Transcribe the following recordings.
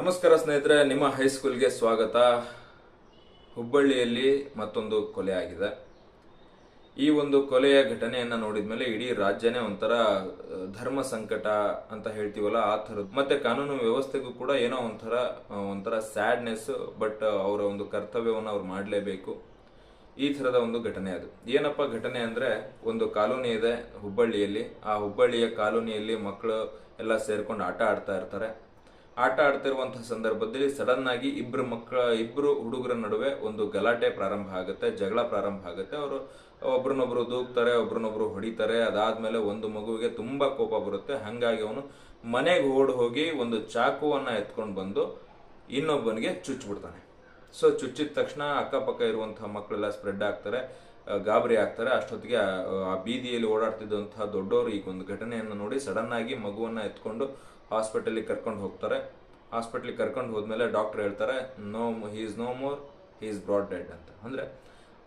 ನಮಸ್ಕಾರ ಸ್ನೇಹಿತರೆ, ನಿಮ್ಮ ಹೈಸ್ಕೂಲ್ಗೆ ಸ್ವಾಗತ. ಹುಬ್ಬಳ್ಳಿಯಲ್ಲಿ ಮತ್ತೊಂದು ಕೊಲೆ ಆಗಿದೆ. ಈ ಒಂದು ಕೊಲೆಯ ಘಟನೆಯನ್ನ ನೋಡಿದ ಮೇಲೆ ಇಡೀ ರಾಜ್ಯನೇ ಒಂಥರ ಧರ್ಮ ಸಂಕಟ ಅಂತ ಹೇಳ್ತೀವಲ್ಲ, ಆ ಥರದ್ದು. ಮತ್ತೆ ಕಾನೂನು ವ್ಯವಸ್ಥೆಗೂ ಕೂಡ ಏನೋ ಒಂಥರ ಒಂಥರ ಸ್ಯಾಡ್ನೆಸ್ ಬಟ್ ಅವರ ಒಂದು ಕರ್ತವ್ಯವನ್ನು ಅವ್ರು ಮಾಡಲೇಬೇಕು. ಈ ಥರದ ಒಂದು ಘಟನೆ ಅದು. ಏನಪ್ಪ ಘಟನೆ ಅಂದರೆ, ಒಂದು ಕಾಲೋನಿ ಇದೆ ಹುಬ್ಬಳ್ಳಿಯಲ್ಲಿ. ಆ ಹುಬ್ಬಳ್ಳಿಯ ಕಾಲೋನಿಯಲ್ಲಿ ಮಕ್ಕಳು ಎಲ್ಲ ಸೇರ್ಕೊಂಡು ಆಟ ಆಡ್ತಾ ಇರ್ತಾರೆ. ಆಟ ಆಡ್ತಿರುವಂತಹ ಸಂದರ್ಭದಲ್ಲಿ ಸಡನ್ ಆಗಿ ಇಬ್ಬರು ಮಕ್ಕಳ ಇಬ್ಬರು ಹುಡುಗರ ನಡುವೆ ಒಂದು ಗಲಾಟೆ ಪ್ರಾರಂಭ ಆಗುತ್ತೆ, ಜಗಳ ಪ್ರಾರಂಭ ಆಗುತ್ತೆ. ಅವರು ಒಬ್ರನ್ನೊಬ್ರು ದೂಕ್ತಾರೆ, ಒಬ್ರನ್ನೊಬ್ರು ಹೊಡಿತಾರೆ. ಅದಾದ್ಮೇಲೆ ಒಂದು ಮಗುವಿಗೆ ತುಂಬಾ ಕೋಪ ಬರುತ್ತೆ. ಹಂಗಾಗಿ ಅವನು ಮನೆಗೆ ಓಡ್ ಹೋಗಿ ಒಂದು ಚಾಕುವನ್ನ ಎತ್ಕೊಂಡು ಬಂದು ಇನ್ನೊಬ್ಬನಿಗೆ ಚುಚ್ಚಿಬಿಡ್ತಾನೆ ಸೊ ಚುಚ್ಚಿದ ತಕ್ಷಣ ಅಕ್ಕಪಕ್ಕ ಇರುವಂತಹ ಮಕ್ಕಳೆಲ್ಲ ಸ್ಪ್ರೆಡ್ ಆಗ್ತಾರೆ. ಗಾಬರಿ ಆಗ್ತಾರೆ. ಅಷ್ಟೊತ್ತಿಗೆ, ಆ ಬೀದಿಯಲ್ಲಿ ಓಡಾಡ್ತಿದ್ದಂತಹ ದೊಡ್ಡವರು ಈಗ ಒಂದು ಘಟನೆಯನ್ನು ನೋಡಿ ಸಡನ್ ಆಗಿ ಮಗುವನ್ನ ಎತ್ಕೊಂಡು ಹಾಸ್ಪಿಟಲ್ಗೆ ಕರ್ಕೊಂಡು ಹೋಗ್ತಾರೆ. ಹಾಸ್ಪಿಟ್ಲಿಗೆ ಕರ್ಕೊಂಡು ಹೋದ್ಮೇಲೆ ಡಾಕ್ಟರ್ ಹೇಳ್ತಾರೆ no he is no more he is brought dead ಅಂತ. ಅಂದ್ರೆ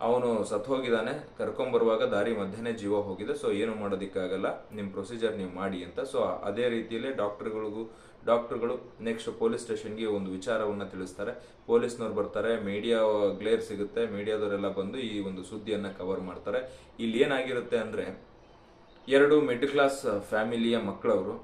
ಅವನು ಸತ್ತು ಹೋಗಿದ್ದಾನೆ ಕರ್ಕೊಂಬರುವಾಗ ದಾರಿ ಮಧ್ಯೆನೇ ಜೀವ ಹೋಗಿದೆ. ಸೊ ಏನು ಮಾಡೋದಕ್ಕಾಗಲ್ಲ ನಿಮ್ಮ ಪ್ರೊಸೀಜರ್ ನೀವು ಮಾಡಿ ಅಂತ. ಸೊ ಅದೇ ರೀತಿಯಲ್ಲಿ ಡಾಕ್ಟರ್ಗಳಿಗೂ ಡಾಕ್ಟರ್ಗಳು ನೆಕ್ಸ್ಟ್ ಪೊಲೀಸ್ ಸ್ಟೇಷನ್ಗೆ ಒಂದು ವಿಚಾರವನ್ನು ತಿಳಿಸ್ತಾರೆ. ಪೊಲೀಸ್ನವ್ರು ಬರ್ತಾರೆ, ಮೀಡಿಯಾ ಗ್ಲೇರ್ ಸಿಗುತ್ತೆ, ಮೀಡಿಯಾದವರೆಲ್ಲ ಬಂದು ಈ ಒಂದು ಸುದ್ದಿಯನ್ನು ಕವರ್ ಮಾಡ್ತಾರೆ. ಇಲ್ಲಿ ಏನಾಗಿರುತ್ತೆ ಅಂದರೆ, ಎರಡು ಮಿಡ್ ಕ್ಲಾಸ್ ಫ್ಯಾಮಿಲಿಯ ಮಕ್ಕಳವರು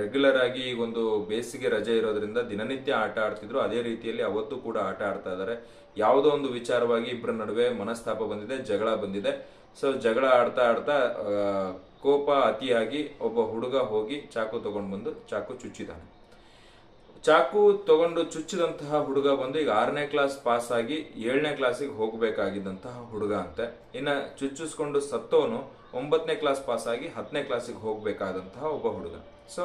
ರೆಗ್ಯುಲರ್ ಆಗಿ ಒಂದು ಬೇಸಿಗೆ ರಜೆ ಇರೋದ್ರಿಂದ ದಿನನಿತ್ಯ ಆಟ ಆಡ್ತಿದ್ರು. ಅದೇ ರೀತಿಯಲ್ಲಿ ಅವತ್ತು ಕೂಡ ಆಟ ಆಡ್ತಾ ಇದ್ದಾರೆ ಯಾವುದೋ ಒಂದು ವಿಚಾರವಾಗಿ ಇಬ್ಬರ ನಡುವೆ ಮನಸ್ತಾಪ ಬಂದಿದೆ, ಜಗಳ ಬಂದಿದೆ. ಸೊ ಜಗಳ ಆಡ್ತಾ ಆಡ್ತಾ ಕೋಪ ಅತಿಯಾಗಿ ಒಬ್ಬ ಹುಡುಗ ಹೋಗಿ ಚಾಕು ತಗೊಂಡು ಬಂದು ಚಾಕು ಚುಚ್ಚಿದ್ದಾನೆ ಚಾಕು ತಗೊಂಡು ಚುಚ್ಚಿದಂತಹ ಹುಡುಗ ಬಂದು ಈಗ ಆರನೇ ಕ್ಲಾಸ್ ಪಾಸ್ ಆಗಿ ಏಳನೇ ಕ್ಲಾಸಿಗೆ ಹೋಗಬೇಕಾಗಿದ್ದಂತಹ ಹುಡುಗ ಅಂತೆ. ಇನ್ನ ಚುಚ್ಚಿಸ್ಕೊಂಡು ಸತ್ತೋನು ಒಂಬತ್ತನೇ ಕ್ಲಾಸ್ ಪಾಸ್ ಆಗಿ ಹತ್ತನೇ ಕ್ಲಾಸಿಗೆ ಹೋಗಬೇಕಾದಂತಹ ಒಬ್ಬ ಹುಡುಗ. ಸೊ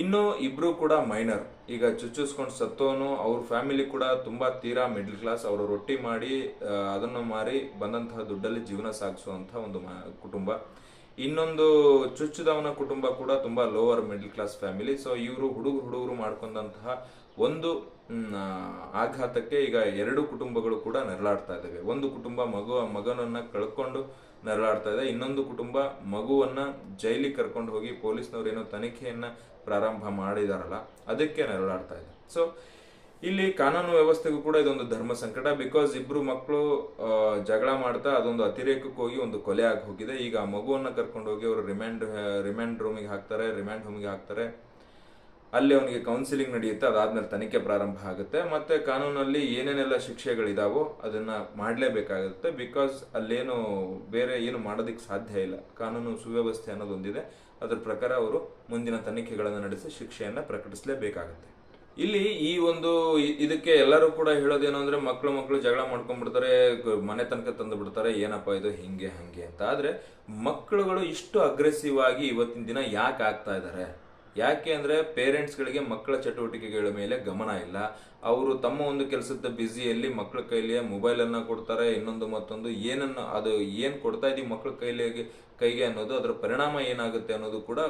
ಇನ್ನು ಇಬ್ರು ಕೂಡ ಮೈನರ್ ಈಗ ಚುಚ್ಚುಸ್ಕೊಂಡು ಸತ್ತೋನು, ಅವ್ರ ಫ್ಯಾಮಿಲಿ ಕೂಡ ತುಂಬಾ ತೀರಾ ಮಿಡ್ಲ್ ಕ್ಲಾಸ್ ಅವರು ರೊಟ್ಟಿ ಮಾಡಿ ಅದನ್ನು ಮಾರಿ ಬಂದಂತಹ ದುಡ್ಡಲ್ಲಿ ಜೀವನ ಸಾಗಿಸುವಂತಹ ಒಂದು ಕುಟುಂಬ. ಇನ್ನೊಂದು ಚುಚ್ಚುದವನ ಕುಟುಂಬ ಕೂಡ ತುಂಬಾ lower middle class family so ಇವರು ಹುಡುಗರು ಹುಡುಗರು ಮಾಡ್ಕೊಂಡಂತಹ ಒಂದು ಆಘಾತಕ್ಕೆ ಈಗ ಎರಡು ಕುಟುಂಬಗಳು ಕೂಡ ನೆರಳಾಡ್ತಾ ಇದ್ದಾವೆ. ಒಂದು ಕುಟುಂಬ ಮಗು, ಮಗನನ್ನ ಕಳ್ಕೊಂಡು ನೆರಳಾಡ್ತಾ ಇದೆ. ಇನ್ನೊಂದು ಕುಟುಂಬ ಮಗುವನ್ನ ಜೈಲಿಗೆ ಕರ್ಕೊಂಡು ಹೋಗಿ ಪೊಲೀಸ್ನವ್ರು ಏನೋ ತನಿಖೆಯನ್ನ ಪ್ರಾರಂಭ ಮಾಡಿದಾರಲ್ಲ, ಅದಕ್ಕೆ ನೆರಳಾಡ್ತಾ ಇದೆ. ಸೊ ಇಲ್ಲಿ ಕಾನೂನು ವ್ಯವಸ್ಥೆಗೂ ಕೂಡ ಇದೊಂದು ಧರ್ಮ ಸಂಕಟ. ಬಿಕಾಸ್ ಇಬ್ರು ಮಕ್ಕಳು ಜಗಳ ಮಾಡ್ತಾ ಅದೊಂದು ಅತಿರೇಕಕ್ಕೆ ಹೋಗಿ ಒಂದು ಕೊಲೆ ಆಗಿ ಹೋಗಿದೆ. ಈಗ ಆ ಮಗುವನ್ನ ಕರ್ಕೊಂಡು ಹೋಗಿ ಅವರು ರಿಮ್ಯಾಂಡ್ ರಿಮ್ಯಾಂಡ್ ರೂಮಿಗೆ ಹಾಕ್ತಾರೆ ರಿಮ್ಯಾಂಡ್ ಹೋಮಿಗೆ ಹಾಕ್ತಾರೆ. ಅಲ್ಲಿ ಅವನಿಗೆ ಕೌನ್ಸಿಲಿಂಗ್ ನಡೆಯುತ್ತೆ, ಅದಾದ್ಮೇಲೆ ತನಿಖೆ ಪ್ರಾರಂಭ ಆಗುತ್ತೆ. ಮತ್ತೆ ಕಾನೂನಲ್ಲಿ ಏನೇನೆಲ್ಲ ಶಿಕ್ಷೆಗಳಿದಾವೋ ಅದನ್ನ ಮಾಡಲೇಬೇಕಾಗುತ್ತೆ. ಬಿಕಾಸ್ ಅಲ್ಲೇನು ಬೇರೆ ಏನು ಮಾಡೋದಕ್ಕೆ ಸಾಧ್ಯ ಇಲ್ಲ. ಕಾನೂನು ಸುವ್ಯವಸ್ಥೆ ಅನ್ನೋದೊಂದಿದೆ. ಅದ್ರ ಪ್ರಕಾರ ಅವರು ಮುಂದಿನ ತನಿಖೆಗಳನ್ನು ನಡೆಸಿ ಶಿಕ್ಷೆಯನ್ನ ಪ್ರಕಟಿಸಲೇಬೇಕಾಗುತ್ತೆ. ಇಲ್ಲಿ ಈ ಒಂದು ಇದಕ್ಕೆ ಎಲ್ಲರೂ ಕೂಡ ಹೇಳೋದೇನು ಅಂದ್ರೆ ಮಕ್ಕಳು ಮಕ್ಕಳು ಜಗಳ ಮಾಡ್ಕೊಂಡ್ಬಿಡ್ತಾರೆ ಮನೆ ತನಕ ತಂದು ಬಿಡ್ತಾರೆ ಏನಪ್ಪ ಇದು ಹಿಂಗೆ, ಹಂಗೆ ಅಂತ. ಆದ್ರೆ ಮಕ್ಕಳುಗಳು ಇಷ್ಟು ಅಗ್ರೆಸಿವ್ ಆಗಿ ಇವತ್ತಿನ ದಿನ ಯಾಕೆ ಆಗ್ತಾ ಇದ್ದಾರೆ ಯಾಕೆ ಅಂದರೆ ಪೇರೆಂಟ್ಸ್ ಗಳಿಗೆ ಮಕ್ಕಳ ಚಟುವಟಿಕೆಗಳ ಮೇಲೆ ಗಮನ ಇಲ್ಲ. ಅವರು ತಮ್ಮ ಒಂದು ಕೆಲಸದ ಬ್ಯುಸಿಯಲ್ಲಿ ಮಕ್ಕಳ ಕೈಲಿ ಮೊಬೈಲ್ ಅನ್ನ ಕೊಡ್ತಾರೆ, ಇನ್ನೊಂದು ಮತ್ತೊಂದು ಏನನ್ನ ಅದು ಏನು ಕೊಡ್ತಾ ಇದೀವಿ ಮಕ್ಕಳ ಕೈಲಿಗೆ, ಕೈಗೆ ಅನ್ನೋದು, ಅದರ ಪರಿಣಾಮ ಏನಾಗುತ್ತೆ ಅನ್ನೋದು ಕೂಡ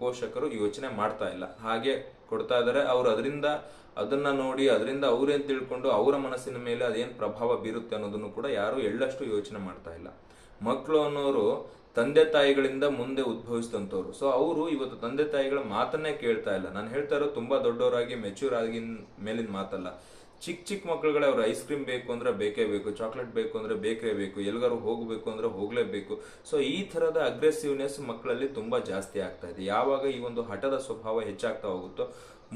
ಪೋಷಕರು ಯೋಚನೆ ಮಾಡ್ತಾ ಇಲ್ಲ. ಹಾಗೆ ಕೊಡ್ತಾ ಇದ್ದಾರೆ. ಅವ್ರು ಅದರಿಂದ ಅದನ್ನ ನೋಡಿ, ಅದರಿಂದ ಅವ್ರೇನ್ ತಿಳ್ಕೊಂಡು ಅವರ ಮನಸ್ಸಿನ ಮೇಲೆ ಅದೇನು ಪ್ರಭಾವ ಬೀರುತ್ತೆ ಅನ್ನೋದನ್ನು ಕೂಡ ಯಾರು ಎಳ್ಳಷ್ಟು ಯೋಚನೆ ಮಾಡ್ತಾ ಇಲ್ಲ. ಮಕ್ಕಳು ಅನ್ನೋರು ತಂದೆ ತಾಯಿಗಳಿಂದ ಮುಂದೆ ಉದ್ಭವಿಸಿದಂಥವ್ರು. ಸೊ ಅವರು ಇವತ್ತು ತಂದೆ ತಾಯಿಗಳ ಮಾತನ್ನೇ ಕೇಳ್ತಾ ಇಲ್ಲ. ನಾನು ಹೇಳ್ತಾ ಇರೋ ತುಂಬಾ ದೊಡ್ಡವರಾಗಿ ಮೆಚ್ಯೂರ್ ಆಗಿನ ಮೇಲಿನ ಮಾತಲ್ಲ. ಚಿಕ್ಕ ಚಿಕ್ಕ ಮಕ್ಕಳುಗಳೇ ಅವ್ರು ಐಸ್ ಕ್ರೀಮ್ ಬೇಕು ಅಂದ್ರೆ ಬೇಕೇ ಬೇಕು ಚಾಕ್ಲೇಟ್ ಬೇಕು ಅಂದ್ರೆ ಬೇಕೇ ಬೇಕು ಎಲ್ಗಾರು ಹೋಗಬೇಕು ಅಂದ್ರೆ ಹೋಗಲೇಬೇಕು. ಸೊ ಈ ತರದ ಅಗ್ರೆಸಿವ್ನೆಸ್ ಮಕ್ಕಳಲ್ಲಿ ತುಂಬಾ ಜಾಸ್ತಿ ಆಗ್ತಾ ಇದೆ. ಯಾವಾಗ ಈ ಒಂದು ಹಠದ ಸ್ವಭಾವ ಹೆಚ್ಚಾಗ್ತಾ ಹೋಗುತ್ತೋ,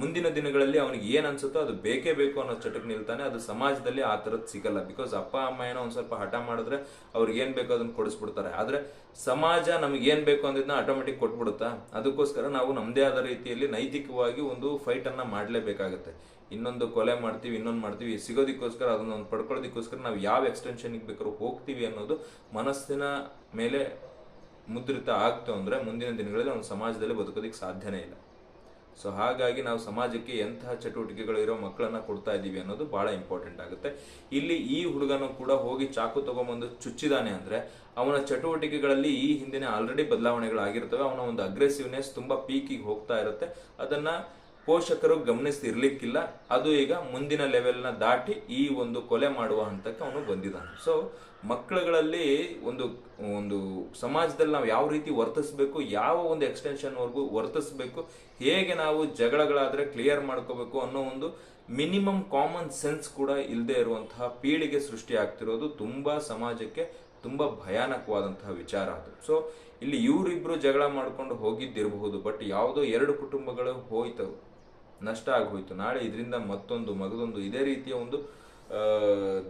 ಮುಂದಿನ ದಿನಗಳಲ್ಲಿ ಅವನಿಗೆ ಏನು ಅನ್ಸುತ್ತೋ ಅದು ಬೇಕೇ ಬೇಕು ಅನ್ನೋ ಚಟಕ್ಕೆ ನಿಲ್ತಾನೆ ಅದು ಸಮಾಜದಲ್ಲಿ ಆ ಥರದ್ದು ಸಿಗಲ್ಲ. ಬಿಕಾಸ್ ಅಪ್ಪ, ಅಮ್ಮ ಏನೋ ಒಂದು ಸ್ವಲ್ಪ ಹಠ ಮಾಡಿದ್ರೆ ಅವ್ರಿಗೆ ಏನು ಬೇಕೋ ಅದನ್ನ ಕೊಡಿಸ್ಬಿಡ್ತಾರೆ. ಆದ್ರೆ ಸಮಾಜ ನಮ್ಗೆ ಏನು ಬೇಕು ಅಂದಿದ್ನ ಆಟೋಮೆಟಿಕ್ ಕೊಟ್ಬಿಡುತ್ತಾ? ಅದಕ್ಕೋಸ್ಕರ ನಾವು ನಮ್ದೇ ಆದ ರೀತಿಯಲ್ಲಿ ನೈತಿಕವಾಗಿ ಒಂದು ಫೈಟ್ ಅನ್ನ ಮಾಡ್ಲೇಬೇಕಾಗತ್ತೆ. ಇನ್ನೊಂದು ಕೊಲೆ ಮಾಡ್ತೀವಿ, ಇನ್ನೊಂದು ಮಾಡ್ತೀವಿ, ಸಿಗೋದಕ್ಕೋಸ್ಕರ ಅದನ್ನ ಪಡ್ಕೊಳ್ಳೋದಕ್ಕೋಸ್ಕರ ನಾವು ಯಾವ ಎಕ್ಸ್ಟೆನ್ಷನ್ಗೆ ಬೇಕಾದ್ರೂ ಹೋಗ್ತೀವಿ ಅನ್ನೋದು ಮನಸ್ಸಿನ ಮೇಲೆ ಮುದ್ರಿತ ಆಗ್ತು ಅಂದರೆ ಮುಂದಿನ ದಿನಗಳಲ್ಲಿ ಒಂದು ಸಮಾಜದಲ್ಲಿ ಬದುಕೋದಕ್ಕೆ ಸಾಧ್ಯನೇ ಇಲ್ಲ. ಸೊ ಹಾಗಾಗಿ ನಾವು ಸಮಾಜಕ್ಕೆ ಎಂತಹ ಚಟುವಟಿಕೆಗಳು ಇರೋ ಮಕ್ಕಳನ್ನ ಕೊಡ್ತಾ ಇದ್ದೀವಿ ಅನ್ನೋದು ಬಹಳ ಇಂಪಾರ್ಟೆಂಟ್ ಆಗುತ್ತೆ. ಇಲ್ಲಿ ಈ ಹುಡುಗನು ಕೂಡ ಹೋಗಿ ಚಾಕು ತಗೊಂಬಂದು ಚುಚ್ಚಿದಾನೆ ಅಂದ್ರೆ ಅವನ ಚಟುವಟಿಕೆಗಳಲ್ಲಿ ಈ ಹಿಂದಿನ ಆಲ್ರೆಡಿ ಬದಲಾವಣೆಗಳಾಗಿರ್ತವೆ, ಅವನ ಒಂದು ಅಗ್ರೆಸಿವ್ನೆಸ್ ತುಂಬಾ ಪೀಕಿಗೆ ಹೋಗ್ತಾ ಇರುತ್ತೆ. ಅದನ್ನ ಪೋಷಕರು ಗಮನಿಸ್ತಿರ್ಲಿಕ್ಕಿಲ್ಲ ಅದು ಈಗ ಮುಂದಿನ ಲೆವೆಲ್ನ ದಾಟಿ ಈ ಒಂದು ಕೊಲೆ ಮಾಡುವ ಹಂತಕ್ಕೆ ಅವನು ಬಂದಿದ್ದಾನೆ. ಸೊ ಮಕ್ಕಳುಗಳಲ್ಲಿ ಒಂದು ಒಂದು ಸಮಾಜದಲ್ಲಿ ನಾವು ಯಾವ ರೀತಿ ವರ್ತಿಸ್ಬೇಕು, ಯಾವ ಒಂದು ಎಕ್ಸ್ಟೆನ್ಷನ್ವರೆಗೂ ವರ್ತಿಸ್ಬೇಕು, ಹೇಗೆ ನಾವು ಜಗಳಗಳಾದರೆ ಕ್ಲಿಯರ್ ಮಾಡ್ಕೋಬೇಕು ಅನ್ನೋ ಒಂದು ಮಿನಿಮಮ್ ಕಾಮನ್ ಸೆನ್ಸ್ ಕೂಡ ಇಲ್ಲದೆ ಇರುವಂತಹ ಪೀಳಿಗೆ ಸೃಷ್ಟಿ ಆಗ್ತಿರೋದು ತುಂಬಾ ಸಮಾಜಕ್ಕೆ ತುಂಬಾ ಭಯಾನಕವಾದಂತಹ ವಿಚಾರ ಅದು. ಸೊ ಇಲ್ಲಿ ಇವರಿಬ್ಬರು ಜಗಳ ಮಾಡ್ಕೊಂಡು ಹೋಗಿದ್ದಿರಬಹುದು ಬಟ್ ಯಾವುದೋ ಎರಡು ಕುಟುಂಬಗಳು ಹೋಯ್ತವು, ನಷ್ಟ ಆಗೋಯ್ತು. ನಾಳೆ ಇದರಿಂದ ಮತ್ತೊಂದು, ಮಗದೊಂದು ಇದೇ ರೀತಿಯ ಒಂದು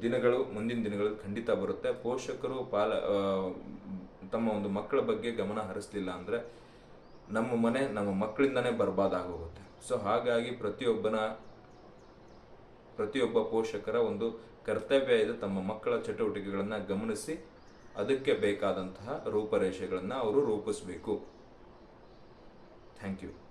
ದಿನಗಳು, ಮುಂದಿನ ದಿನಗಳಲ್ಲಿ ಖಂಡಿತ ಬರುತ್ತೆ. ಪೋಷಕರು ಪಾಲ ತಮ್ಮ ಒಂದು ಮಕ್ಕಳ ಬಗ್ಗೆ ಗಮನ ಹರಿಸ್ಲಿಲ್ಲ ಅಂದರೆ ನಮ್ಮ ಮನೆ ನಮ್ಮ ಮಕ್ಕಳಿಂದನೇ ಬರ್ಬಾದಾಗೋಗುತ್ತೆ ಸೊ ಹಾಗಾಗಿ ಪ್ರತಿಯೊಬ್ಬನ, ಪ್ರತಿಯೊಬ್ಬ ಪೋಷಕರ ಒಂದು ಕರ್ತವ್ಯ ಇದೆ ತಮ್ಮ ಮಕ್ಕಳ ಚಟುವಟಿಕೆಗಳನ್ನು ಗಮನಿಸಿ ಅದಕ್ಕೆ ಬೇಕಾದಂತಹ ರೂಪರೇಷೆಗಳನ್ನು ಅವರು ರೂಪಿಸಬೇಕು. Thank you